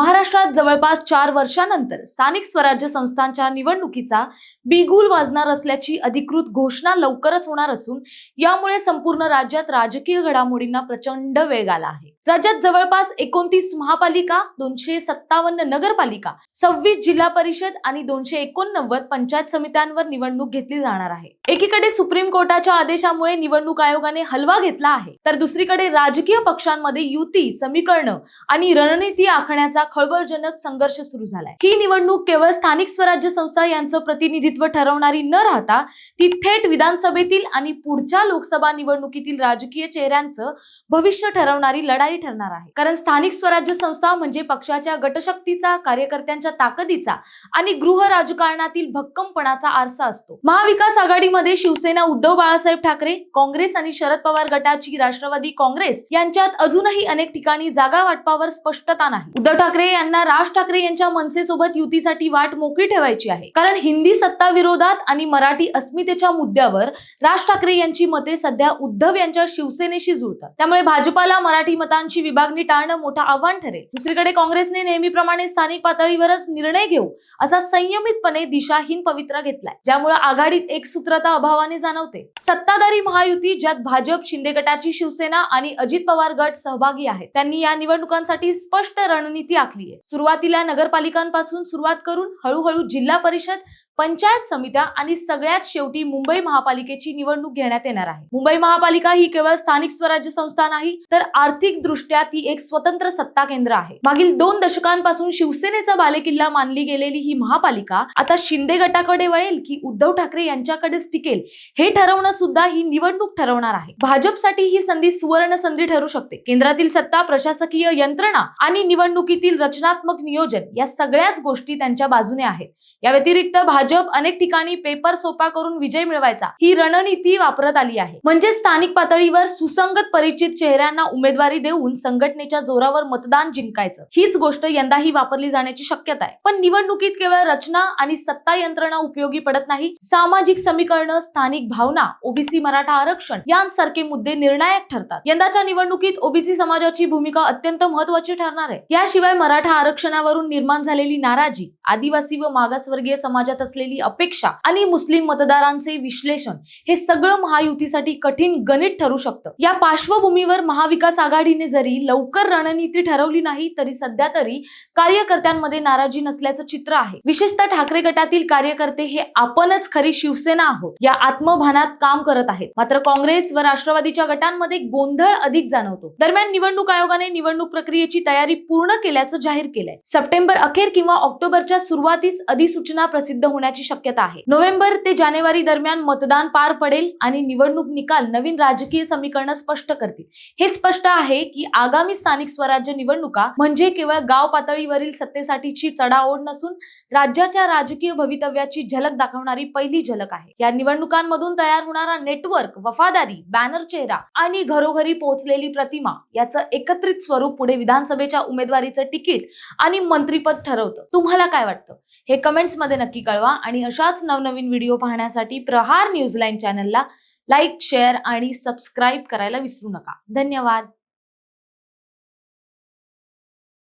महाराष्ट्रात जवळपास चार वर्षानंतर स्थानिक स्वराज्य संस्थांच्या निवडणुकीचा बिगुल वाजणार असल्याची अधिकृत घोषणा लवकरच होणार असून यामुळे संपूर्ण राज्यात राजकीय घडामोडींना प्रचंड वेग आला आहे. राज्यात जवळपास एकोणतीस महापालिका दोनशे सत्तावन्न नगरपालिका सव्वीस जिल्हा परिषद आणि दोनशे एकोणनव्वद पंचायत समित्यांवर निवडणूक घेतली जाणार आहे. एकीकडे सुप्रीम कोर्टाच्या आदेशामुळे निवडणूक आयोगाने हलवा घेतला आहे तर दुसरीकडे राजकीय पक्षांमध्ये युती समीकरण आणि रणनीती आखण्याचा खळबळजनक संघर्ष सुरू झालाय. ही निवडणूक केवळ स्थानिक स्वराज्य संस्था यांचं प्रतिनिधित्व ठरवणारी न राहता ती थेट विधानसभेतील आणि पुढच्या लोकसभा निवडणुकीतील राजकीय चेहऱ्यांचं भविष्य ठरवणारी लढाई ठरणार आहे. कारण स्थानिक स्वराज्य संस्था म्हणजे पक्षाच्या गटशक्तीचा कार्यकर्त्यांच्या ताकदीचा आणि गृह राजकारणातील भक्कमपणाचा आरसा असतो. महाविकास आघाडीमध्ये शिवसेना उद्धव बाळासाहेब ठाकरे काँग्रेस आणि शरद पवार गटाची राष्ट्रवादी काँग्रेस यांच्यात अजूनही अनेक ठिकाणी जागा वाटपावर स्पष्टता नाही. उद्धव ठाकरे यांना राज ठाकरे यांच्या मनसेसोबत युतीसाठी वाट मोकळी ठेवायची आहे. कारण हिंदी सत्ता विरोधात आणि मराठी अस्मितेच्या मुद्द्यावर राज ठाकरे यांची मते सध्या उद्धव यांच्या शिवसेनेशी जुळतात. त्यामुळे भाजपाला मराठी मतांची विभागणी टाळणं मोठं आव्हान ठरेल. दुसरीकडे काँग्रेसने नेहमीप्रमाणे स्थानिक पातळीवरच निर्णय घेऊ असा संयमितपणे दिशाहीन पवित्रा घेतलाय ज्यामुळे आघाडीत एक सूत्रता अभावाने जाणवते. सत्ताधारी महायुती ज्यात भाजप शिंदे गटाची शिवसेना आणि अजित पवार गट सहभागी आहेत त्यांनी या निवडणुकांसाठी स्पष्ट रणनीती आखली आहे. सुरुवातीला नगरपालिकांपासून सुरुवात करून हळूहळू जिल्हा परिषद पंचायत समित्या आणि सगळ्यात शेवटी मुंबई महापालिकेची निवडणूक घेण्यात येणार आहे. मुंबई महापालिका ही केवळ स्थानिक स्वराज्य संस्था नाही तर आर्थिक दृष्ट्या ती एक स्वतंत्र सत्ता केंद्र आहे. मागील दोन दशकांपासून शिवसेनेचा बालेकिल्ला मानली गेलेली ही महापालिका आता शिंदे गटाकडे वळेल की उद्धव ठाकरे यांच्याकडेच टिकेल हे ठरवणं सुद्धा ही निवडणूक ठरवणार आहे. भाजपसाठी ही संधी सुवर्ण संधी ठरू शकते. केंद्रातील सत्ता प्रशासकीय यंत्रणा आणि निवडणुकीतील रचनात्मक नियोजन या सगळ्याच गोष्टी त्यांच्या बाजूने आहेत. या व्यतिरिक्त भाजप अनेक ठिकाणी पेपर सोपा करून विजय मिळवायचा ही रणनीती वापरत आली आहे. म्हणजे स्थानिक पातळीवर सुसंगत परिचित चेहऱ्यांना उमेदवारी देऊ घेऊन संघटनेच्या जोरावर मतदान जिंकायचं. हीच गोष्ट यंदाही वापरली जाण्याची शक्यता आहे. पण निवडणुकीत केवळ रचना आणि सत्ता यंत्रणा उपयोगी पडत नाही. सामाजिक समीकरण स्थानिक भावना ओबीसी मराठा आरक्षण यांसारखे मुद्दे निर्णायक ठरतात. यंदाच्या निवडणुकीत ओबीसी समाजाची भूमिका अत्यंत महत्वाची ठरणार आहे. याशिवाय मराठा आरक्षणावरून निर्माण झालेली नाराजी आदिवासी व मागासवर्गीय समाजात असलेली अपेक्षा आणि मुस्लिम मतदारांचे विश्लेषण हे सगळं महायुतीसाठी कठीण गणित ठरू शकतं. या पार्श्वभूमीवर महाविकास आघाडीने जरी लवकर रणनीती ठरवली नाही तरी सध्या तरी कार्यकर्त्यांमध्ये नाराजी नसल्याचं चित्र आहे. विशेषतः ठाकरे गटातील कार्यकर्ते हे आपणच खरी शिवसेना आहोत. या आत्मभानात काम करत आहेत. मात्र काँग्रेस व राष्ट्रवादीच्या गटांमध्ये गोंधळ अधिक जाणवतो. दरम्यान निवडणूक आयोगाने निवडणूक प्रक्रियेची तयारी पूर्ण केल्याचं जाहीर केलंय. सप्टेंबर अखेर किंवा ऑक्टोबरच्या सुरुवातीस अधिसूचना प्रसिद्ध होण्याची शक्यता आहे. नोव्हेंबर ते जानेवारी दरम्यान मतदान पार पडेल आणि निवडणूक निकाल नवीन राजकीय समीकरण स्पष्ट करतील. हे स्पष्ट आहे की की आगामी स्थानिक स्वराज्य निवडणुका म्हणजे केवळ गाव पातळीवरील सत्तेसाठीची चढाओढ नसून राज्याच्या राजकीय भवितव्याची झलक दाखवणारी पहिली झलक आहे. या निवडणुकांमधून तयार होणारा नेटवर्क वफादारी बॅनर चेहरा आणि घरोघरी पोहोचलेली प्रतिमा याचं एकत्रित स्वरूप पुढे विधानसभेच्या उमेदवारीचं तिकीट आणि मंत्रीपद ठरवतं. तुम्हाला काय वाटतं? हे कमेंट्समध्ये नक्की कळवा आणि अशाच नवनवीन व्हिडिओ पाहण्यासाठी प्रहार न्यूज लाईन चॅनलला लाईक शेअर आणि सबस्क्राईब करायला विसरू नका. धन्यवाद!